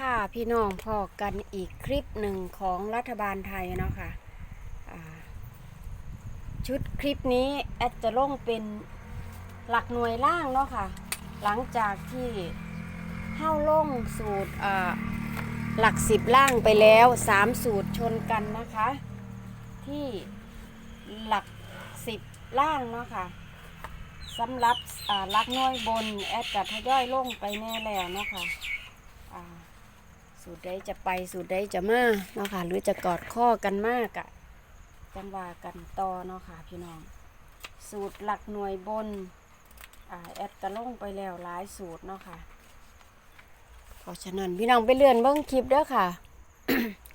ค่ะพี่น้องพอกันอีกคลิปหนึ่งของรัฐบาลไทยเนาะค่ะอ่าชุดคลิปนี้แอดจะลงเป็นหลักหน่วยล่างเนาะค่ะ หลังจากที่เข้าลงสูตรหลักสิบล่างไปแล้วสามสูตรชนกันนะคะ ที่หลักสิบล่างเนาะค่ะสำหรับหลักหน่วยบนแอดจะทยอยลงไปแน่แล้วเนาะค่ะอ่า สูตรใดจะไปสูตรใดจะมาเนาะค่ะ หรือจะกอดข้อกันมากอะจังว่ากันต่อเนาะค่ะพี่น้อง สูตรหลักหน่วยบนอแอดกระลงไปแล้วหลายสูตรเนาะค่ะ เพราะฉะนั้นพี่น้องไปเลื่อนเบิ้งคลิปเด้อค่ะ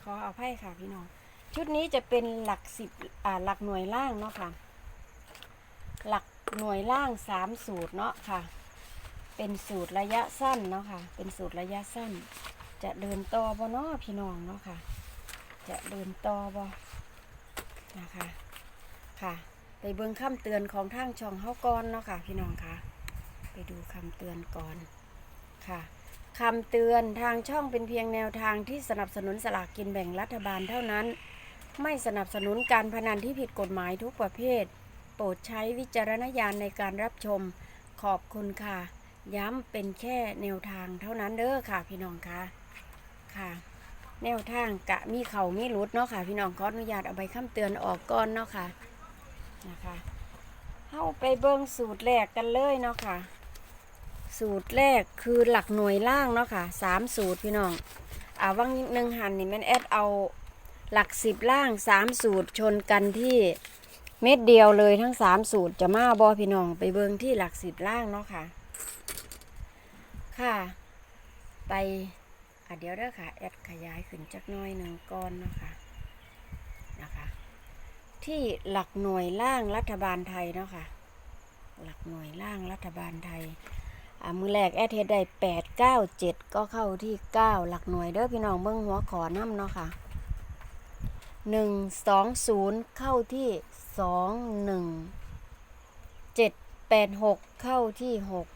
ขอเอาไพ่ค่ะพี่น้อง ชุดนี้จะเป็นหลักสิบอ่าหลักหน่วยล่างเนาะค่ะ หลักหน่วยล่างสามสูตรเนาะค่ะ เป็นสูตรระยะสั้นเนาะค่ะ เป็นสูตรระยะสั้น จะเดินต่อบ่เนาะพี่น้องเนาะค่ะ จะเดินต่อบ่นะคะค่ะไปเบิ่งคำเตือนของทางช่องเฮาก่อนเนาะค่ะ พี่น้องค่ะ ไปดูคำเตือนก่อนค่ะคำเตือนทางช่องเป็นเพียงแนวทางที่สนับสนุนสลากกินแบ่งรัฐบาลเท่านั้น ไม่สนับสนุนการพนันที่ผิดกฎหมายทุกประเภท โปรดใช้วิจารณญาณในการรับชม ขอบคุณค่ะ ย้ำเป็นแค่แนวทางเท่านั้นเด้อค่ะพี่น้องค่ะ ค่ะ แนวทางกะมีเขามีรุดเนาะค่ะ พี่น้องขออนุญาตเอาใบคำเตือนออกก่อนเนาะค่ะนะคะเข้าไปเบิ่งสูตรแรกกันเลยเนาะค่ะ สูตรแรกคือหลักหน่วยล่างเนาะค่ะสามสูตรพี่น้องอ่าวังหนึ่งหันนี่แม่นแอดเอาหลักสิบล่างสามสูตรชนกันที่เม็ดเดียวเลยทั้งสามสูตรจะมาบอพี่น้องไปเบิ่งที่หลักสิบล่างเนาะค่ะ ค่ะ ไป เดี๋ยวเด้อค่ะแอดขยายขึ้นจักน้อยหนึ่งก้อนเนาะค่ะนะคะ ที่หลักหน่วยล่างรัฐบาลไทยเนาะค่ะหลักหน่วยล่างรัฐบาลไทยอ่ามือแรกแอดเฮดได้แปดเก้าเจ็ดก็เข้าที่เก้าหลักหน่วยเด้อพี่น้องเบิ้งหัวขอน้ำเนาะค่ะหนึ่งสองศูนย์เข้าที่สองหนึ่งเจ็ดแปดหกเข้าที่หก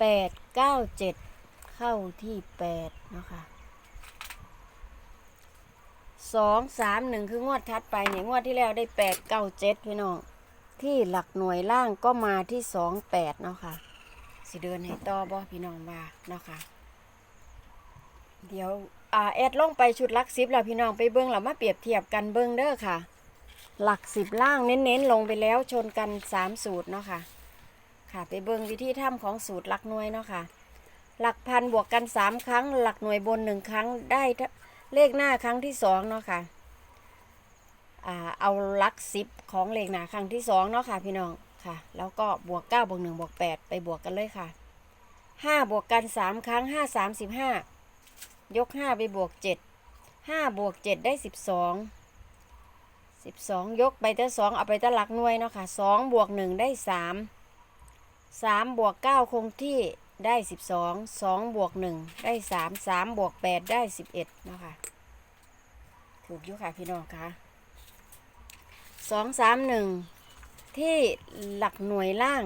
แปดเก้าเจ็ด เข้าที่แปดเนาะค่ะสองสามหนึ่งคืองวดทัดไปเนี่ยงวดที่แล้วได้แปดเก้าเจ็ดพี่น้องที่หลักหน่วยล่างก็มาที่สองแปดเนาะค่ะ สิเดินให้ต่อบ่พี่น้องว่าเนาะค่ะ เดี๋ยวอ่าแอดลงไปชุดลักสิบแล้วพี่น้องไปเบิ้งแล้วมาเปรียบเทียบกันเบิ้งเด้อค่ะ หลักสิบล่างเน้นๆลงไปแล้วชนกันสามสูตรเนาะค่ะ ค่ะ ไปเบิ่งวิธีทำของสูตรลักหน่วยเนาะค่ะ หลักพันบวกกันสามครั้ง หลักหน่วยบนหนึ่งครั้งได้เลขหน้าครั้งที่สองเนาะค่ะอ่าเอาหลักสิบของเลขหน้าครั้งที่สองเนาะค่ะพี่น้องค่ะ แล้วก็บวกเก้าบวกหนึ่งบวกแปดไปบวกกันเลยค่ะห้าบวกกันสามครั้งห้าสามสิบห้ายกห้าไปบวกเจ็ดห้าบวกเจ็ดได้สิบสองสิบสองยกไปแต่สองเอาไปแต่หลักหน่วยเนาะค่ะสองบวกหนึ่งได้สามสามบวกเก้าคงที่ ได้สิบสองสองบวกหนึ่งได้สามสามบวกแปดได้สิบเอ็ดนะคะถูกยู่ค่ะพี่น้องคะสองสามหนึ่งที่หลักหน่วยล่าง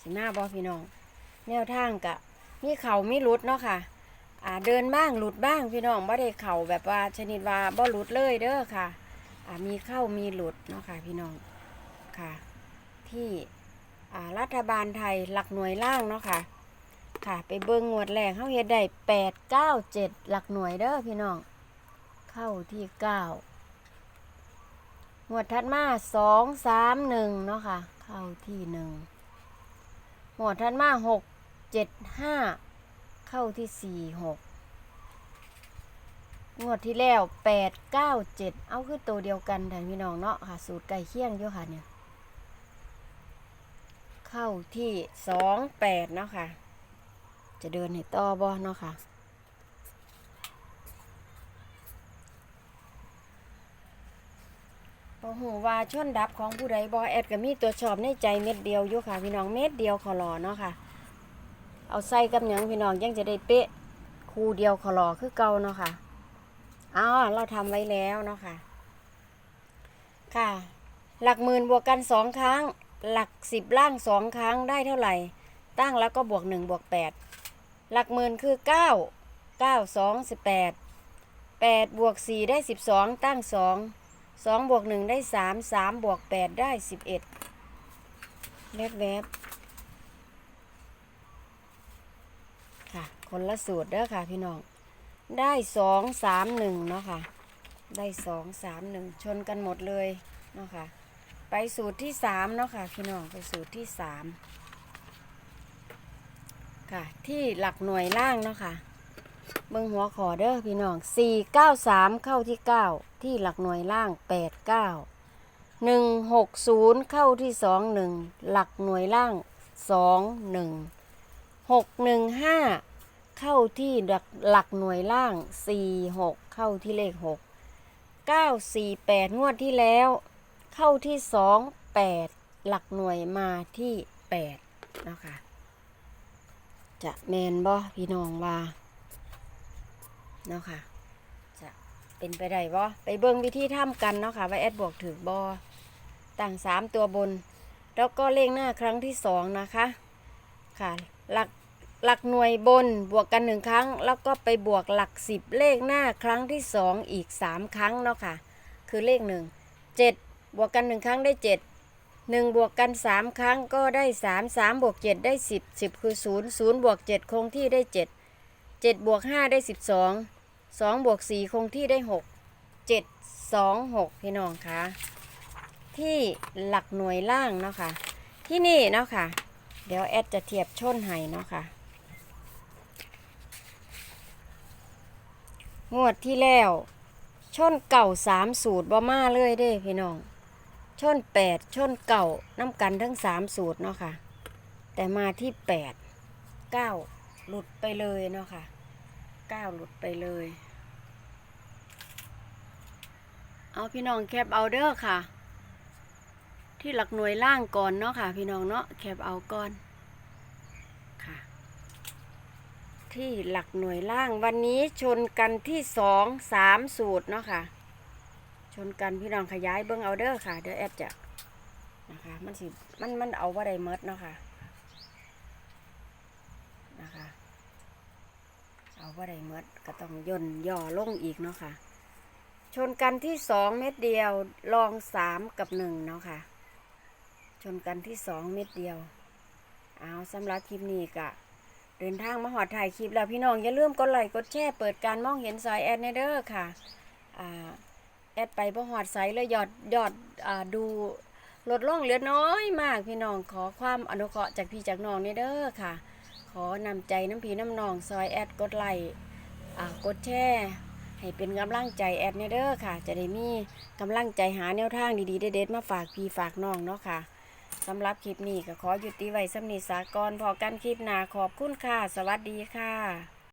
สิมาบอพี่น้อง แนวทางกะมีเข่ามีหลุดเนาะค่ะอ่าเดินบ้างหลุดบ้างพี่น้องบ่ได้เข่าแบบว่าชนิดว่าบ่หลุดเลยเด้อค่ะอ่ามีเข้ามีหลุดเนาะค่ะพี่น้องค่ะ ที่ รัฐบาลไทยหลักหน่วยล่างเนาะค่ะ ค่ะ ไปเบิ่งงวดแรกเขาเฮ็ดได้แปดเก้าเจ็ดหลักหน่วยเด้อพี่น้อง เข้าที่เก้างวดถัดมาสองสามหนึ่งเนาะค่ะ เข้าที่หนึ่งงวดถัดมาหกเจ็ดห้าเข้าที่สี่หกงวดที่แล้วแปดเก้าเจ็ดเอาคือตัวเดียวกันแต่พี่น้องเนาะค่ะ สูตรไก่เคี่ยงอยู่ค่ะเนี่ย เข้าที่สองแปดเนาะค่ะ จะเดินให้ต่อบ่เนาะค่ะพอหูว่าชนดับของผู้ใดบอแอดก็มีตัวชอบในใจเม็ดเดียวอยู่ค่ะ พี่น้องเม็ดเดียวขอรอเนาะค่ะ เอาใส่กับหยังพี่น้องยังจะได้เป๊ะคู่เดียวขอรอคือเก่าเนาะค่ะอ๋อเราทำไว้แล้วเนาะค่ะ ค่ะ หลักหมื่นบวกกันสองครั้ง หลักสิบล่างสองครั้งได้เท่าไหร่ ตั้งแล้วก็บวกหนึ่งบวกแปดหลักหมื่นคือเก้าเก้าสองสิบแปดแปดบวกสี่ได้สิบสองตั้งสองสองบวกหนึ่งได้สามสามบวกแปดได้สิบเอ็ดแวบแวบๆค่ะ คนละสูตรเด้อค่ะพี่น้อง ได้สองสามหนึ่งเนาะค่ะ ได้สองสามหนึ่งชนกันหมดเลยเนาะค่ะ ไปสูตรที่สามเนาะค่ะพี่น้องไปสูตรที่สามค่ะ ที่หลักหน่วยล่างเนาะค่ะเบิ่งหัวขอเด้อพี่น้องสี่เก้าสามเข้าที่เก้าที่หลักหน่วยล่างแปดเก้าหนึ่งหกศูนย์เข้าที่สองหนึ่งหลักหน่วยล่างสองหนึ่งหกหนึ่งห้าเข้าที่หลักหลักหน่วยล่างสี่หกเข้าที่เลขหกเก้าสี่แปดงวดที่แล้ว เข้าที่สองแปดหลักหน่วยมาที่แปดเนาะคะจะแมนบ่พี่น้องว่าเนาะค่ะจะเป็นไปได้บ่ไปเบิ่งวิธีทำกันเนาะค่ะว่าแอดบวกถือบอตั้งสามตัวบน แล้วก็เลขหน้าครั้งที่สองนะคะค่ะหลักหลักหน่วยบนบวกกันหนึ่งครั้ง แล้วก็ไปบวกหลักสิบเลขหน้าครั้งที่สองอีกสามครั้งเนาะค่ะคือเลขหนึ่งเจ็ด บวกกันหนึ่งครั้งได้เจ็ดหนึ่งบวกกันสามครั้งก็ได้สามสามบวกเจ็ดได้สิบสิบคือศูนย์ศูนย์บวกเจ็ดคงที่ได้เจ็ดเจ็ดบวกห้าได้สิบสองสองบวกสี่คงที่ได้หกเจ็ดสองหกพี่น้องคะที่หลักหน่วยล่างเนาะค่ะที่นี่เนาะค่ะ เดี๋ยวแอดจะเทียบชนให้เนาะค่ะงวดที่แล้วชนเก่าสามสูตรบ่มาเลยเด้พี่น้อง ชนแปดชนเก่าน้ำกันทั้งสามสูตรเนาะค่ะ แต่มาที่แปดเก้าหลุดไปเลยเนาะค่ะเก้าหลุดไปเลย เอาพี่น้องแคปเอาเด้อค่ะ ที่หลักหน่วยล่างก่อนเนาะค่ะ พี่น้องเนาะแคปเอาก่อนค่ะ ที่หลักหน่วยล่างวันนี้ชนกันที่สองสามสูตรเนาะค่ะ นกันพี่น้องขยายเบิ้งเอาเด้อค่ะ เดี๋ยวแอดจะนะคะ มันสิมันมันเอาว่าได้เมดเนาะค่ะนะคะ เอาว่าได้เมดก็ต้องย่นย่อลงอีกเนาะค่ะ ชนกันที่สองเม็ดเดียวลองสามกับหนึ่งเนาะค่ะ ชนกันที่สองเม็ดเดียว เอาสำหรับคลิปนี้กะเดินทางมาหอดถ่ายคลิปแล้วพี่น้องอย่าลืมกดไลค์กดแชร์เปิดการมองเห็นซอยแอดในเด้อค่ะ อ่า แอดไปบ่หอดใสเลยยอดยอดอ่าดูลดลงเหลือน้อยมากพี่น้องขอความอนุเคราะห์จากพี่จากน้องในเด้อค่ะ ขอนำใจน้ำพี่น้ำน้องซอยแอดกดไลค์กดแชร์ให้เป็นกำลังใจแอดในเด้อค่ะ จะได้มีกำลังใจหาแนวทางดีๆเด็ดๆมาฝากพี่ฝากน้องเนาะค่ะสำหรับคลิปนี้ก็ขอหยุดตีไว้สำนีสากรพอกันคลิปหน้าขอบคุณค่ะ สวัสดีค่ะ